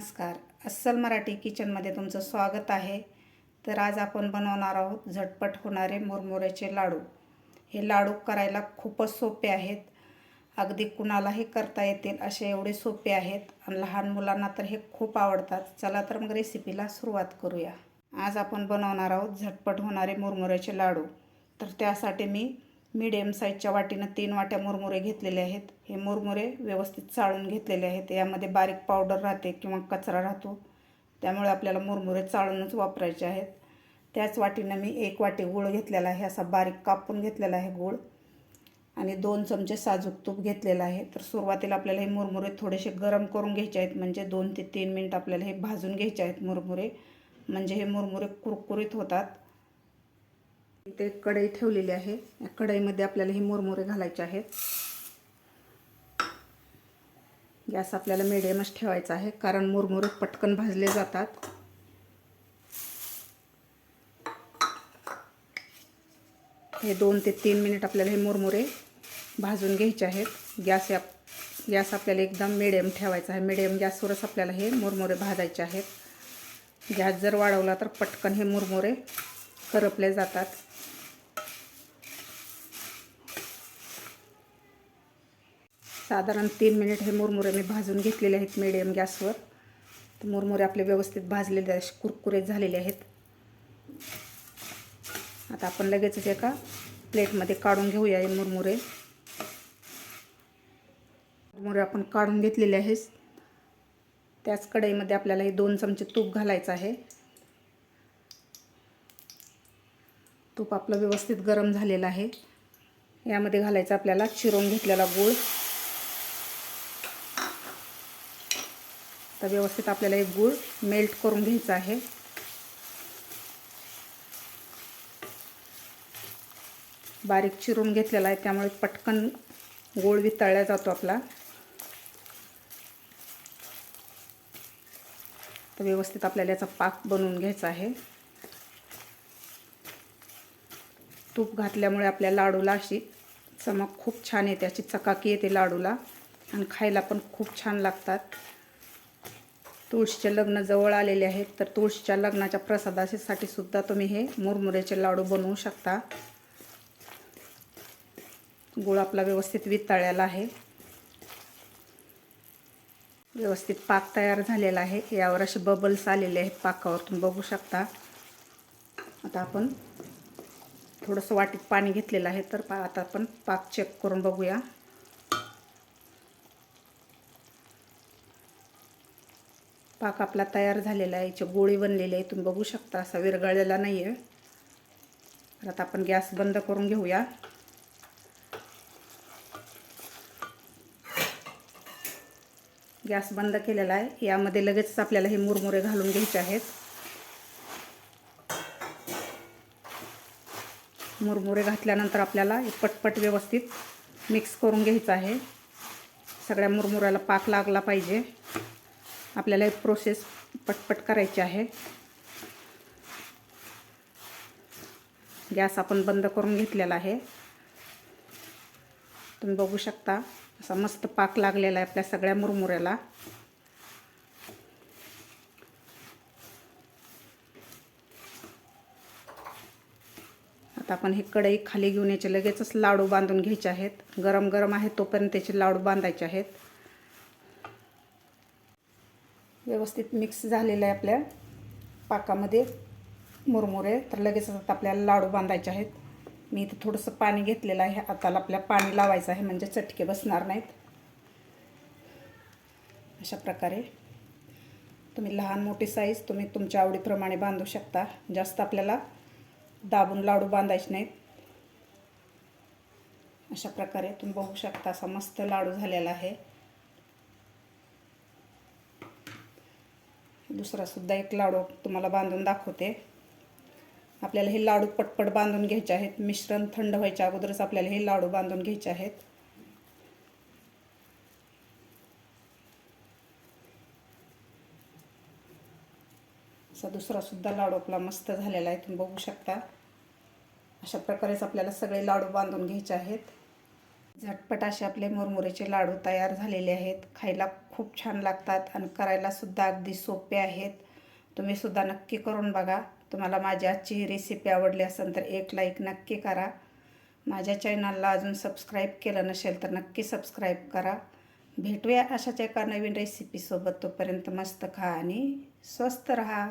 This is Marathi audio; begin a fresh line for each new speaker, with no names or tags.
नमस्कार. अस्सल मराठी किचनमध्ये तुमचं स्वागत आहे. तर आज आपण बनवणार आहोत झटपट होणारे मुरमुऱ्याचे लाडू. हे लाडू करायला खूपच सोपे आहेत. अगदी कुणालाही करता येतील असे एवढे सोपे आहेत आणि लहान मुलांना तर हे खूप आवडतात. चला तर मग रेसिपीला सुरुवात करूया. आज आपण बनवणार आहोत झटपट होणारे मुरमुऱ्याचे लाडू. तर त्यासाठी मी मीडियम साईजच्या वाटीनं तीन वाट्या मुरमुरे घेतलेले आहेत. हे मुरमुरे व्यवस्थित चाळून घेतलेले आहेत. यामध्ये बारीक पावडर राहते किंवा कचरा राहतो. त्यामुळे आपल्याला मुरमुरे चाळूनच वापरायचे आहेत. त्याच वाटीनं मी एक वाटी गूळ घेतलेला आहे. असा बारीक कापून घेतलेला आहे गूळ. आणि दोन चमचे साजूक तूप घेतलेलं आहे. तर सुरुवातीला आपल्याला हे मुरमुरे थोडेसे गरम करून घ्यायचे आहेत. म्हणजे दोन ते तीन मिनटं आपल्याला हे भाजून घ्यायचे आहेत मुरमुरे. म्हणजे हे मुरमुरे कुरकुरीत होतात. इथे कढई ठेवलेली आहे. या कढईमध्ये आपल्याला हे मुरमुरे घालायचे आहेत. गॅस आपल्याला मिडियमच ठेवायचा आहे कारण मुरमुरे पटकन भाजले जातात. हे दोन ते तीन मिनिट आपल्याला हे मुरमुरे भाजून घ्यायचे आहेत. गॅस या गॅस आपल्याला एकदम मिडियम ठेवायचा आहे. मिडियम गॅसवरच आपल्याला हे मुरमुरे भाजायचे आहेत. गॅस जर वाढवला तर पटकन हे मुरमुरे करपले जातात. साधारण तीन मिनिट हे मुरमुरे मी भाजून घेतलेले आहेत मिडियम गॅसवर तर मुरमुरे आपले व्यवस्थित भाजलेले असे कुरकुरे झालेले आहेत. आता आपण लगेचच एका प्लेटमध्ये काढून घेऊया हे मुरमुरे. मुरमुरे आपण काढून घेतलेले आहेत. त्याच कढईमध्ये आपल्याला हे दोन चमचे तूप घालायचं आहे. तूप आपलं व्यवस्थित गरम झालेलं आहे. यामध्ये घालायचं आपल्याला चिरून घेतलेला गूळ. तर व्यवस्थित आपल्याला एक गूळ मेल्ट करून घ्यायचा आहे. बारीक चिरून घेतलेला आहे त्यामुळे पटकन गोळ वितळला जातो आपला. तर व्यवस्थित आपल्याला याचा पाक बनवून घ्यायचा आहे. तूप घातल्यामुळे आपल्या लाडूला अशी चमक खूप छान येते अशी चकाकी येते लाडूला. आणि खायला पण खूप छान लागतात. तुळशीचे लग्न जवळ आलेले आहेत तर तुळशीच्या लग्नाच्या प्रसादासाठी सुद्धा तुम्ही हे मुरमुऱ्याचे लाडू बनवू शकता. गुळ आपला व्यवस्थित वितळलेला आहे. व्यवस्थित पाक तयार झालेला आहे. यावर असे बबल्स आलेले आहेत पाकावर तुम्ही बघू शकता. आता आपण थोडंसं वाटीत पाणी घेतलेलं आहे तर पा आता आपण पाक चेक करून बघूया. पाक आपला तयार झालेला आहे. याचे गोळी बनलेले आहे तुम्ही बघू शकता असा विरगळलेला नाही आहे तर आता आपण गॅस बंद करून घेऊया. गॅस बंद केलेला आहे. यामध्ये लगेचच आपल्याला हे मुरमुरे घालून घ्यायचे आहेत. मुरमुरे घातल्यानंतर आपल्याला पटपट व्यवस्थित मिक्स करून घ्यायचं आहे. सगळ्या मुरमुऱ्याला पाक लागला पाहिजे. आपल्याला एक प्रोसेस पटपट करायची आहे. गॅस आपण बंद करून घेतलेला आहे. तुम्ही बघू शकता असा मस्त पाक लागलेला आहे आपल्या सगळ्या मुरमुऱ्याला. आता आपण हे कढई खाली घेऊन याचे लगेचच लाडू बांधून घ्यायचे आहेत. गरम गरम आहे तोपर्यंत त्याचे लाडू बांधायचे आहेत. व्यवस्थित मिक्स झालेलं आहे आपल्या पाकामध्ये. मुरमुरे. तर लगेचच आता आपल्याला लाडू बांधायचे आहेत. मी इथं थोडंसं पाणी घेतलेलं आहे. हाताला आपल्या पाणी लावायचं आहे म्हणजे चटके बसणार नाहीत. अशा प्रकारे. तुम्ही लहान मोठी साईज तुम्ही तुमच्या आवडीप्रमाणे बांधू शकता. जास्त आपल्याला दाबून लाडू बांधायचे नाहीत. अशा प्रकारे तुम्ही बघू शकता असा मस्त लाडू झालेला आहे. दुसरासुद्धा एक लाडू तुम्हाला बांधून दाखवते. आपल्याला हे लाडू पटपट बांधून घ्यायचे आहेत. मिश्रण थंड व्हायच्या अगोदरच आपल्याला हे लाडू बांधून घ्यायचे आहेत. असा दुसरासुद्धा लाडू आपला मस्त झालेला आहे. तुम्ही बघू शकता. अशा प्रकारेच आपल्याला सगळे लाडू बांधून घ्यायचे आहेत. झटपट असे आपले मुरमुरेचे लाडू तयार झालेले आहेत. खायला खूप खूप छान लागतात आणि करायलासुद्धा अगदी सोपे आहेत. तुम्हीसुद्धा नक्की करून बघा. तुम्हाला माझी आजची ही रेसिपी आवडली असेल तर एक लाईक नक्की करा. माझ्या चॅनलला अजून सबस्क्राईब केलं नसेल तर नक्की सबस्क्राईब करा. भेटूया अशाच एका नवीन रेसिपीसोबत तोपर्यंत मस्त खा आणि स्वस्त रहा.